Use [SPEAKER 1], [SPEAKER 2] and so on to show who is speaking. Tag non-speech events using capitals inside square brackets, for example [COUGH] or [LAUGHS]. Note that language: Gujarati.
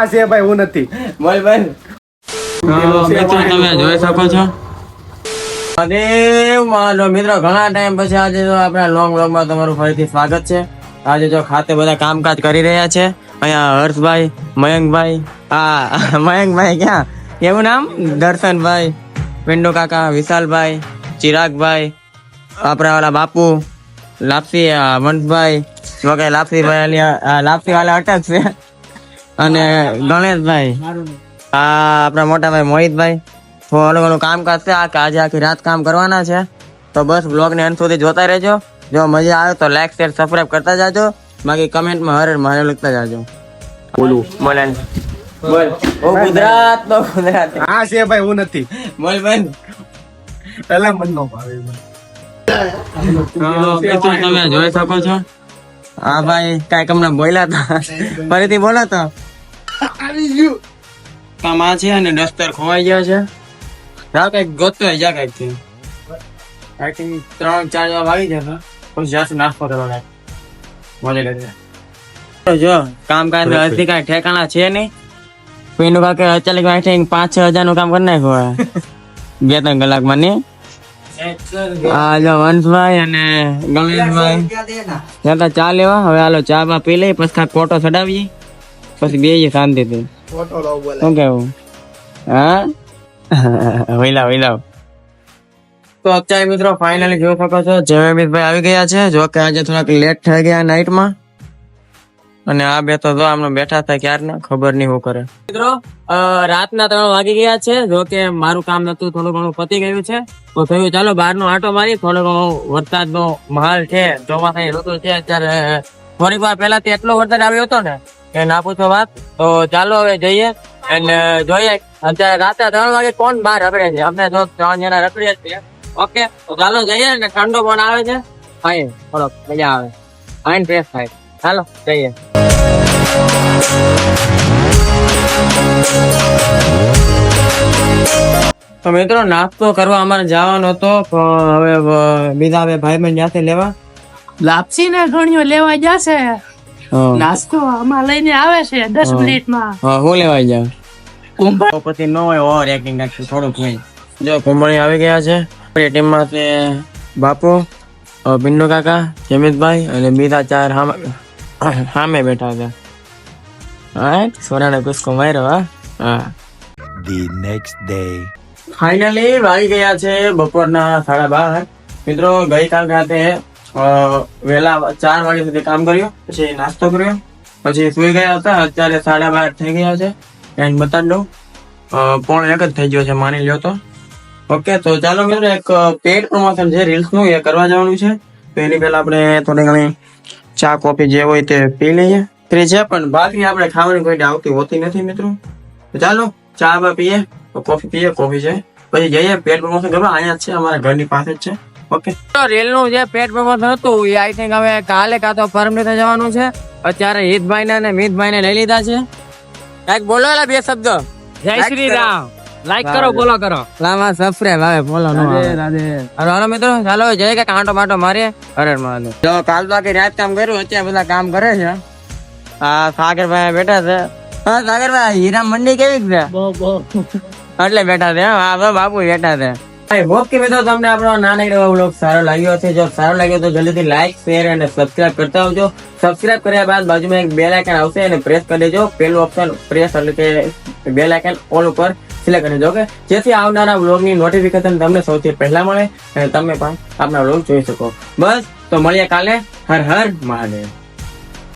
[SPEAKER 1] હા છે ભાઈ હું નથી.
[SPEAKER 2] મિત્રો તમે જોઈ શકો છો.
[SPEAKER 3] મહાદેવ માનો મિત્રો ઘણા ટાઈમ પછી આજે તો આપણા લોંગ વ્લોગમાં તમારું ફરીથી સ્વાગત છે. આજે જો ખાતે બધા કામકાજ કરી રહ્યા છે. અહીંયા હર્ષભાઈ મયંકભાઈ હા [LAUGHS] મયંકભાઈ ક્યાં? કેવું નામ? દર્શનભાઈ પિંડુ કાકા વિશાલભાઈ ચિરાગભાઈ આપણા વાળા બાપુ લાપસી આ વંશભાઈ વગેરે લાપસીભાઈ ભાઈ આ લાપસી વાળા અટક છે. અને ગણેશભાઈ. આ આપણા મોટા ભાઈ મોહિતભાઈ. થોડું ઘણું કામકાજ છે. આ કે આજે આખી રાત કામ કરવાના છે. તો બસ બ્લોગ ને અંત સુધી જોતા રહેજો. જો મજા આવે તો લાઈક શેર સબસ્ક્રાઈબ કરતા જાજો. બાકી કમેન્ટમાં હરે મારે લખતા જાજો.
[SPEAKER 1] બોલું.
[SPEAKER 3] બોલે બોલ. ઓ ગુજરાત તો ગુજરાત.
[SPEAKER 1] હા છે ભાઈ હું નથી.
[SPEAKER 3] બોલ બેન
[SPEAKER 1] પેલા મન નો ભાવે
[SPEAKER 2] તમે જોઈ શકો છો.
[SPEAKER 3] હા ભાઈ કાંઈક હમણાં બોલ્યા હતા. ફરીથી બોલો તો. કામ આ છે અને દસ્તર ખોવાઈ ગયા છે. જા કંઈક હોય, જા કંઈકથી. આઈ થિંક ત્રણ ચાર જવાબ આવી જશે પછી જાશું નાસ્તો કરવાનો મળી લેજે જો કામકાજ હજી કાંઈ ઠેકાણા છે નહીં. પેલું કાંકે અચાનક આઈ થિંક પાંચ છ હજારનું કામ કરી નાખ્યું હોય. [LAUGHS] બે ત્રણ કલાકમાં નહીં. હા વંશભાઈ અને ગણેશભાઈ. ચા લેવા. હવે હાલો ચા બા પી લઈ પછી ફોટો ચડાવીએ. પછી બે શાંતિથી શું કેવું હા વૈલાવ વૈલાવ તો અત્યારે મિત્રો ફાઇનલી જોઈ શકો છો જયમિતભાઈ આવી ગયા છે. જો કે આજે થોડાક લેટ થઈ ગયા નાઇટમાં અને આ બે તો જો આમને બેઠા હતા ક્યારના ખબર નહીં હું કરે. મિત્રો રાતના ત્રણ વાગી ગયા છે. જો કે મારું કામ નતું થોડું ઘણું પતી ગયું છે. તો થયું ચાલો બહારનો આટો મારી થોડો ઘણો વરસાદનો માહોલ છે ચોમાસાની ઋતુ છે અત્યારે થોડીક વાર પહેલા એટલો વરસાદ આવ્યો હતો ને કે ના પૂછો વાત તો ચાલો હવે જઈએ અને જોઈએ. અત્યારે રાતે ત્રણ વાગે કોણ બહાર રખડે છે? અમે જો ત્રણ જણા રખડીએ છીએ. ઓકે, તો ચાલો જઈએ ને ઠંડો પણ આવે છે. ખાઈએ થોડોક મજા આવે. માઇન્ડ ફ્રેશ થાય. ચાલો, જઈએ. તો મિત્રો, નાસ્તો કરવા અમારે જવાનો હતો, પણ હવે બીજા બે ભાઈ બંધ જાતે લેવા?
[SPEAKER 4] લાપસી ને ઘણીઓ લેવા જશે. નાસ્તો આમાં લઈને આવે છે દસ મિનિટમાં.
[SPEAKER 3] હા હું લેવાય જાવ તો પછી નો હોય ઓવર એક્ટિંગ નાખશું થોડુંક નહીં. જો કુંભણી આવી ગયા છે. ટીમમાં તે બાપુ બિન્નુ કાકા જમીતભાઈ અને બીજા ચાર સામે સામે બેઠા છે. હા સોનાને કુસકો માર્યો હા. હા.
[SPEAKER 5] ધી નેક્સ્ટ ડે
[SPEAKER 3] ફાઇનલી વાગી ગયા છે બપોરના સાડા બાર. મિત્રો ગઈકાલ રાતે વહેલા ચાર વાગ્યા સુધી કામ કર્યું, પછી નાસ્તો કર્યો, પછી સુઈ ગયા હતા, અત્યારે સાડા બાર થઈ ગયા છે એન્ડ બતાવી દઉં. પોણો એક જ થઈ ગયો છે, માની લ્યો તો. ઓકે તો ચાલો મિત્રો, એક પેડ પ્રમોશન છે રીલ્સનું એ કરવા જવાનું છે. તો એની પહેલાં આપણે થોડી ઘણી ચા, કોફી જે હોય તે પી લઈએ. ફ્રી છે પણ બાકી આપણે ખાવાની કોઈ આવતી હોતી નથી મિત્રો. ચાલો, ચા, બા પીએ કોફી પીએ, કોફી છે. પછી જઈએ પેટ પ્રમોશન કરવા. અહીંયા જ છે, અમારા ઘરની પાસે જ છે. ઓકે રેલનું જે પેટ પ્રમોશન હતું એ આઈ થિંક હવે કાલે કાં તો ફર્મ રીતે જવાનું છે. અત્યારે હિતભાઈ ને અને મિતભાઈ ને લઈ લીધા છે. કાંઈક બોલો એલા બે શબ્દ.
[SPEAKER 2] જય શ્રી રામ. લાઈક કરો બોલો કરો.
[SPEAKER 3] લામાં સબસ્ક્રાઇબ આવે બોલો નો આવે. હાલો હાલો મિત્રો ચાલો જય કે કાંટો માટો મારીએ. અરે મારે જો કાલ તો આખી રાત કામ કર્યું અત્યારે બધા કામ કરે છે. હા સાગરભાઈ બેઠા છે. હા સાગરભાઈ હીરા મંડી કેવી છે? એટલે બેઠા છે હા બાપુ બેઠા છે. ભાઈ કે મિત્રો, તમને આપણો નાનો એવો વ્લોગ સારો લાગ્યો છે જો સારો લાગ્યો તો જલ્દીથી લાઈક શેર અને સબસ્ક્રાઇબ કરતા આવજો. સબસ્ક્રાઇબ કર્યા બાદ બાજુમાં એક બેલ આઇકન આવશે અને પ્રેસ કરી દેજો. પેલું ઓપ્શન પ્રેસ એટલે કે બેલ આઇકન ઓલ ઉપર સિલેક્ટ કરી દેજો કે જેથી આવનારા વ્લોગની નોટિફિકેશન તમને સૌથી પહેલા મળે અને તમે પણ આપણા વ્લોગ જોઈ શકો. બસ, તો મળીએ કાલે. હર હર મહાદેવ.